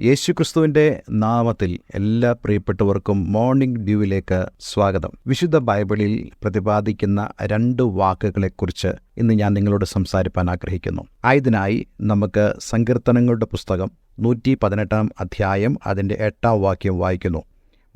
യേശുക്രിസ്തുവിന്റെ നാമത്തിൽ എല്ലാ പ്രിയപ്പെട്ടവർക്കും മോർണിംഗ് ഡ്യൂവിലേക്ക് സ്വാഗതം. വിശുദ്ധ ബൈബിളിൽ പ്രതിപാദിക്കുന്ന രണ്ട് വാക്കുകളെക്കുറിച്ച് ഇന്ന് ഞാൻ നിങ്ങളോട് സംസാരിപ്പാൻ ആഗ്രഹിക്കുന്നു. ആയതിനായി നമുക്ക് സങ്കീർത്തനങ്ങളുടെ പുസ്തകം നൂറ്റി പതിനെട്ടാം അധ്യായം അതിന്റെ എട്ടാം വാക്യം വായിക്കുന്നു.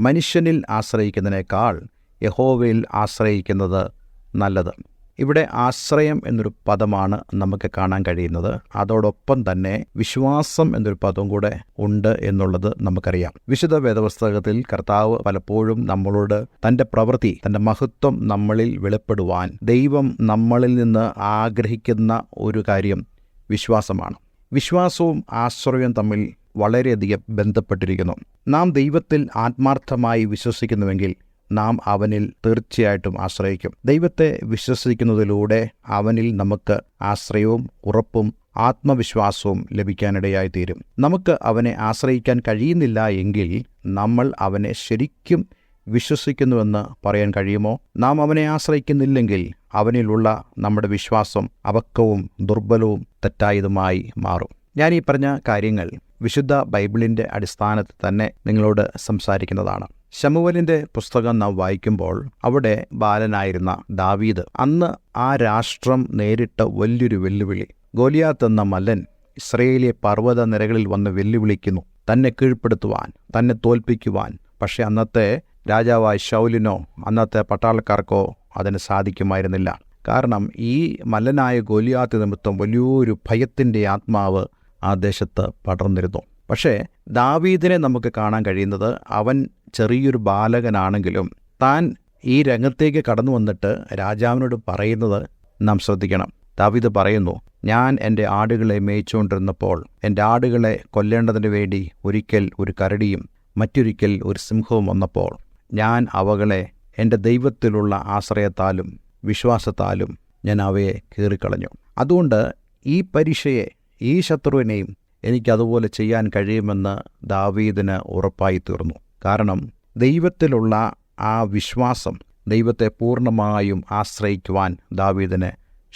മനുഷ്യനിൽ ആശ്രയിക്കുന്നതിനേക്കാൾ യഹോവയിൽ ആശ്രയിക്കുന്നത് നല്ലത്. ഇവിടെ ആശ്രയം എന്നൊരു പദമാണ് നമുക്ക് കാണാൻ കഴിയുന്നത്. അതോടൊപ്പം തന്നെ വിശ്വാസം എന്നൊരു പദവും കൂടെ ഉണ്ട് എന്നുള്ളത് നമുക്കറിയാം. വിശുദ്ധ വേദപുസ്തകത്തിൽ കർത്താവ് പലപ്പോഴും നമ്മളോട് തന്റെ പ്രവൃത്തി തന്റെ മഹത്വം നമ്മളിൽ വെളിപ്പെടുവാൻ ദൈവം നമ്മളിൽ നിന്ന് ആഗ്രഹിക്കുന്ന ഒരു കാര്യം വിശ്വാസമാണ്. വിശ്വാസവും ആശ്രയവും തമ്മിൽ വളരെയധികം ബന്ധപ്പെട്ടിരിക്കുന്നു. നാം ദൈവത്തിൽ ആത്മാർത്ഥമായി വിശ്വസിക്കുന്നുവെങ്കിൽ നാം അവനിൽ തീർച്ചയായിട്ടും ആശ്രയിക്കും. ദൈവത്തെ വിശ്വസിക്കുന്നതിലൂടെ അവനിൽ നമുക്ക് ആശ്രയവും ഉറപ്പും ആത്മവിശ്വാസവും ലഭിക്കാനിടയായി തീരും നമുക്ക് അവനെ ആശ്രയിക്കാൻ കഴിയുന്നില്ല എങ്കിൽ നമ്മൾ അവനെ ശരിക്കും വിശ്വസിക്കുന്നുവെന്ന് പറയാൻ കഴിയുമോ? നാം അവനെ ആശ്രയിക്കുന്നില്ലെങ്കിൽ അവനിലുള്ള നമ്മുടെ വിശ്വാസം അവക്കവും ദുർബലവും തെറ്റായതുമായി മാറും. ഞാൻ ഈ പറഞ്ഞ കാര്യങ്ങൾ വിശുദ്ധ ബൈബിളിന്റെ അടിസ്ഥാനത്തിൽ തന്നെ നിങ്ങളോട് സംസാരിക്കുന്നതാണ്. ശമുവലിന്റെ പുസ്തകം നാം വായിക്കുമ്പോൾ അവിടെ ബാലനായിരുന്ന ദാവീദ് അന്ന് ആ രാഷ്ട്രം നേരിട്ട വലിയൊരു വെല്ലുവിളി. ഗോലിയാത്ത് എന്ന മല്ലൻ ഇസ്രയേലിയെ പർവത നിരകളിൽ വന്ന് വെല്ലുവിളിക്കുന്നു. തന്നെ കീഴ്പ്പെടുത്തുവാൻ തന്നെ തോൽപ്പിക്കുവാൻ. പക്ഷെ അന്നത്തെ രാജാവായ ഷൗലിനോ അന്നത്തെ പട്ടാളക്കാർക്കോ അതിന് സാധിക്കുമായിരുന്നില്ല. കാരണം ഈ മല്ലനായ ഗോലിയാത്ത് നിമിത്തം വലിയൊരു ഭയത്തിന്റെ ആത്മാവ് ആ ദേശത്ത് പടർന്നിരുന്നു. പക്ഷേ ദാവീദിനെ നമുക്ക് കാണാൻ കഴിയുന്നത് അവൻ ചെറിയൊരു ബാലകനാണെങ്കിലും താൻ ഈ രംഗത്തേക്ക് കടന്നു വന്നിട്ട് രാജാവിനോട് പറയുന്നത് നാം ശ്രദ്ധിക്കണം. ദാവീദ് പറയുന്നു ഞാൻ എന്റെ ആടുകളെ മേയിച്ചുകൊണ്ടിരുന്നപ്പോൾ എന്റെ ആടുകളെ കൊല്ലേണ്ടതിന് വേണ്ടി ഒരിക്കൽ ഒരു കരടിയും മറ്റൊരിക്കൽ ഒരു സിംഹവും വന്നപ്പോൾ ഞാൻ അവകളെ എന്റെ ദൈവത്തിലുള്ള ആശ്രയത്താലും വിശ്വാസത്താലും ഞാൻ അവയെ കീറിക്കളഞ്ഞു. അതുകൊണ്ട് ഈ പരീക്ഷയെ ഈ ശത്രുവിനെയും എനിക്കതുപോലെ ചെയ്യാൻ കഴിയുമെന്ന് ദാവീദിന് ഉറപ്പായി തീർന്നു കാരണം ദൈവത്തിലുള്ള ആ വിശ്വാസം ദൈവത്തെ പൂർണമായും ആശ്രയിക്കുവാൻ ദാവീദിനെ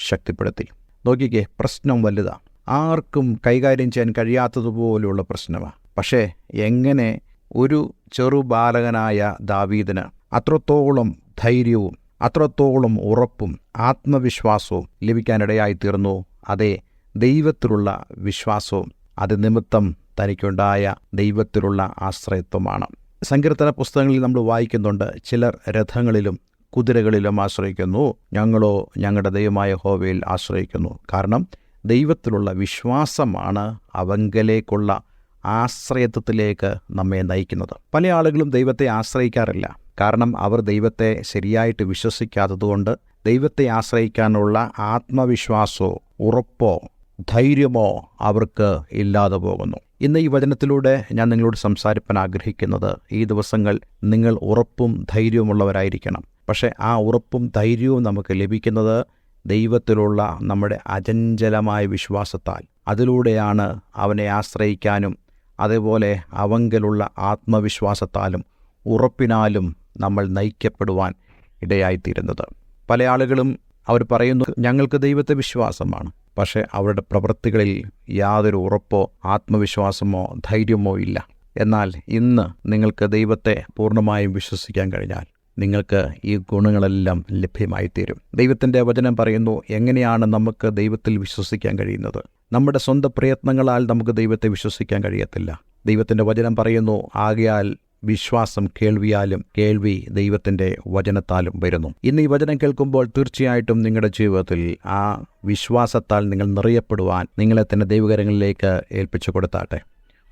ശക്തിപ്പെടുത്തി. നോക്കിക്കേ പ്രശ്നം വലുതാണ് ആർക്കും കൈകാര്യം ചെയ്യാൻ കഴിയാത്തതുപോലെയുള്ള പ്രശ്നമാണ് പക്ഷേ എങ്ങനെ ഒരു ചെറു ബാലകനായ ദാവീദിന് അത്രത്തോളം ധൈര്യവും അത്രത്തോളം ഉറപ്പും ആത്മവിശ്വാസവും ലഭിക്കാനിടയായി തീർന്നു അതേ ദൈവത്തിലുള്ള വിശ്വാസവും അത് നിമിത്തം തനിക്കുണ്ടായ ദൈവത്തിലുള്ള ആശ്രയത്വമാണ്. സങ്കീർത്തന പുസ്തകങ്ങളിൽ നമ്മൾ വായിക്കുന്നുണ്ട് ചിലർ രഥങ്ങളിലും കുതിരകളിലും ആശ്രയിക്കുന്നു ഞങ്ങളോ ഞങ്ങളുടെ ദൈവമായ ഹോവയിൽ ആശ്രയിക്കുന്നു. കാരണം ദൈവത്തിലുള്ള വിശ്വാസമാണ് അവങ്കലേക്കുള്ള ആശ്രയത്വത്തിലേക്ക് നമ്മെ നയിക്കുന്നത്. പല ആളുകളും ദൈവത്തെ ആശ്രയിക്കാറില്ല. കാരണം അവർ ദൈവത്തെ ശരിയായിട്ട് വിശ്വസിക്കാത്തതുകൊണ്ട് ദൈവത്തെ ആശ്രയിക്കാനുള്ള ആത്മവിശ്വാസോ ഉറപ്പോ ധൈര്യമോ അവർക്ക് ഇല്ലാതെ പോകുന്നു. ഇന്ന് ഈ വചനത്തിലൂടെ ഞാൻ നിങ്ങളോട് സംസാരിപ്പാൻ ആഗ്രഹിക്കുന്നത് ഈ ദിവസങ്ങൾ നിങ്ങൾ ഉറപ്പും ധൈര്യവുമുള്ളവരായിരിക്കണം. പക്ഷേ ആ ഉറപ്പും ധൈര്യവും നമുക്ക് ലഭിക്കുന്നത് ദൈവത്തിലുള്ള നമ്മുടെ അചഞ്ചലമായ വിശ്വാസത്താൽ. അതിലൂടെയാണ് അവനെ ആശ്രയിക്കാനും അതേപോലെ അവങ്കലുള്ള ആത്മവിശ്വാസത്താലും ഉറപ്പിനാലും നമ്മൾ നയിക്കപ്പെടുവാൻ ഇടയായിത്തീരുന്നത്. പല ആളുകളും അവർ പറയുന്നു ഞങ്ങൾക്ക് ദൈവത്തെ വിശ്വാസമാണ്. പക്ഷേ അവരുടെ പ്രവൃത്തികളിൽ യാതൊരു ഉറപ്പോ ആത്മവിശ്വാസമോ ധൈര്യമോ ഇല്ല. എന്നാൽ ഇന്ന് നിങ്ങൾക്ക് ദൈവത്തെ പൂർണമായും വിശ്വസിക്കാൻ കഴിഞ്ഞാൽ നിങ്ങൾക്ക് ഈ ഗുണങ്ങളെല്ലാം ലഭ്യമായി തീരും ദൈവത്തിന്റെ വചനം പറയുന്നു എങ്ങനെയാണ് നമുക്ക് ദൈവത്തിൽ വിശ്വസിക്കാൻ കഴിയുന്നത്? നമ്മുടെ സ്വന്തം പ്രയത്നങ്ങളാൽ നമുക്ക് ദൈവത്തെ വിശ്വസിക്കാൻ കഴിയത്തില്ല. ദൈവത്തിന്റെ വചനം പറയുന്നു ആകയാൽ വിശ്വാസം കേൾവിയാലും കേൾവി ദൈവത്തിന്റെ വചനത്താലും വരുന്നു. ഇന്ന് ഈ വചനം കേൾക്കുമ്പോൾ തീർച്ചയായിട്ടും നിങ്ങളുടെ ജീവിതത്തിൽ ആ വിശ്വാസത്താൽ നിങ്ങൾ നിറയപ്പെടുവാൻ നിങ്ങളെ തന്നെ ദൈവകരങ്ങളിലേക്ക് ഏൽപ്പിച്ചു കൊടുത്താട്ടെ.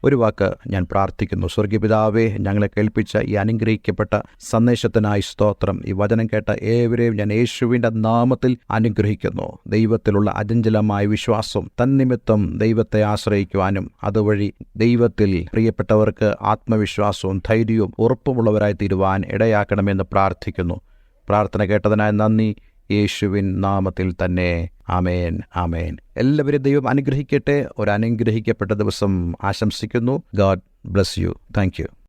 ഒരു വാക്ക് ഞാൻ പ്രാർത്ഥിക്കുന്നു. സ്വർഗീയപിതാവേ ഞങ്ങളെ കേൾപ്പിച്ച ഈ അനുഗ്രഹിക്കപ്പെട്ട സന്ദേശത്തിനായി സ്തോത്രം. ഈ വചനം കേട്ട ഏവരെയും ഞാൻ യേശുവിന്റെ നാമത്തിൽ അനുഗ്രഹിക്കുന്നു. ദൈവത്തിലുള്ള അചഞ്ചലമായ വിശ്വാസം തന്നിമിത്തം ദൈവത്തെ ആശ്രയിക്കുവാനും അതുവഴി ദൈവത്തിൽ പ്രിയപ്പെട്ടവർക്ക് ആത്മവിശ്വാസവും ധൈര്യവും ഉറപ്പുമുള്ളവരായി തീരുവാൻ ഇടയാക്കണമെന്ന് പ്രാർത്ഥിക്കുന്നു. പ്രാർത്ഥന കേട്ടതിനായി നന്ദി. യേശുവിൻ നാമത്തിൽ തന്നെ ആമേൻ ആമേൻ. എല്ലാവരും ദൈവം അനുഗ്രഹിക്കട്ടെ. ഒരു അനുഗ്രഹിക്കപ്പെട്ട ദിവസം ആശംസിക്കുന്നു. God bless you. താങ്ക്